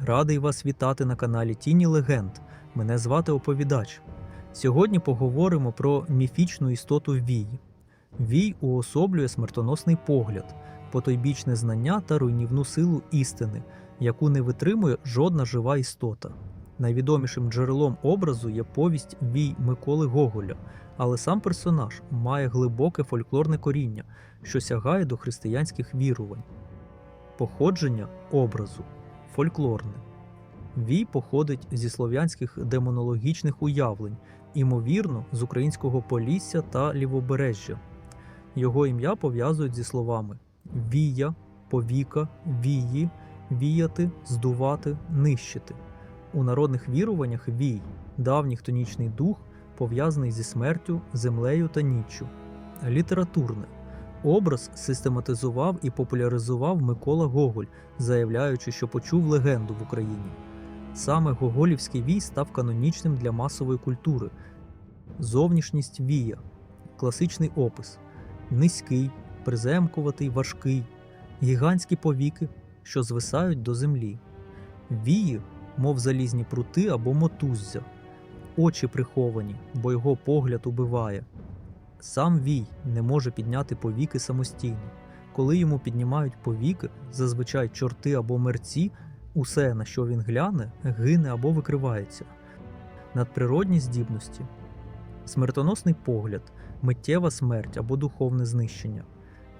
Радий вас вітати на каналі Тіні Легенд. Мене звати Оповідач. Сьогодні поговоримо про міфічну істоту Вій. Вій уособлює смертоносний погляд, потойбічне знання та руйнівну силу істини, яку не витримує жодна жива істота. Найвідомішим джерелом образу є повість Вій Миколи Гоголя, але сам персонаж має глибоке фольклорне коріння, що сягає до християнських вірувань. Походження образу фольклорне. Вій походить зі слов'янських демонологічних уявлень, імовірно, з українського Полісся та Лівобережжя. Його ім'я пов'язують зі словами вія, повіка, вії, віяти, здувати, нищити. У народних віруваннях вій давній хтонічний дух, пов'язаний зі смертю, землею та ніччю. Літературне образ систематизував і популяризував Микола Гоголь, заявляючи, що почув легенду в Україні. Саме Гоголівський вій став канонічним для масової культури. Зовнішність вія, класичний опис, низький, приземкуватий, важкий, гігантські повіки, що звисають до землі. Вії, мов залізні прути або мотуззя, очі приховані, бо його погляд убиває. Сам Вій не може підняти повіки самостійно. Коли йому піднімають повіки, зазвичай чорти або мерці, усе, на що він гляне, гине або викривається. Надприродні здібності, смертоносний погляд, миттєва смерть або духовне знищення,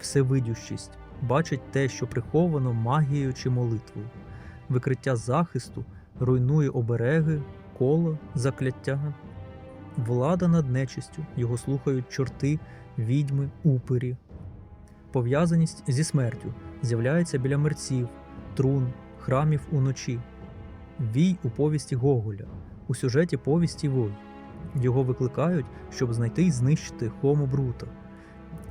всевидющість, бачить те, що приховано магією чи молитвою, викриття захисту, руйнує обереги, коло, закляття, влада над нечистю, його слухають чорти, відьми, упері. Пов'язаність зі смертю з'являється біля мерців, трун, храмів уночі. Вій у повісті Гоголя, у сюжеті повісті Вой. Його викликають, щоб знайти і знищити Хому Брута.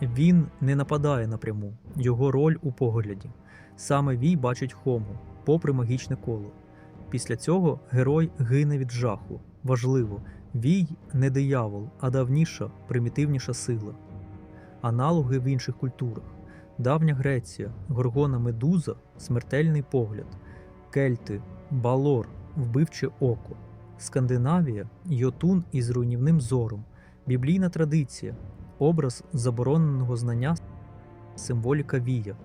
Він не нападає напряму, його роль у погляді. Саме Вій бачить Хому, попри магічне коло. Після цього герой гине від жаху. Важливо, Вій не диявол, а давніша, примітивніша сила. Аналоги в інших культурах. Давня Греція, Горгона Медуза, смертельний погляд, Кельти, Балор, вбивче око, Скандинавія, Йотун із руйнівним зором, біблійна традиція, образ забороненого знання, символіка вія.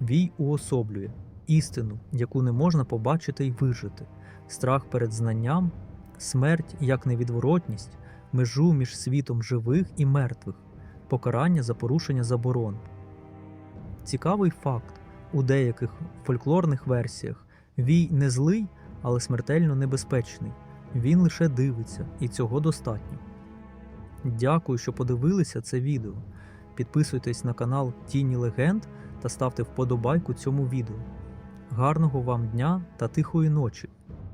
Вій уособлює істину, яку не можна побачити й вижити, страх перед знанням, смерть як невідворотність, межу між світом живих і мертвих, покарання за порушення заборон. Цікавий факт: у деяких фольклорних версіях Вій не злий, але смертельно небезпечний. Він лише дивиться, і цього достатньо. Дякую, що подивилися це відео. Підписуйтесь на канал Тіні Легенд та ставте вподобайку цьому відео. Гарного вам дня та тихої ночі!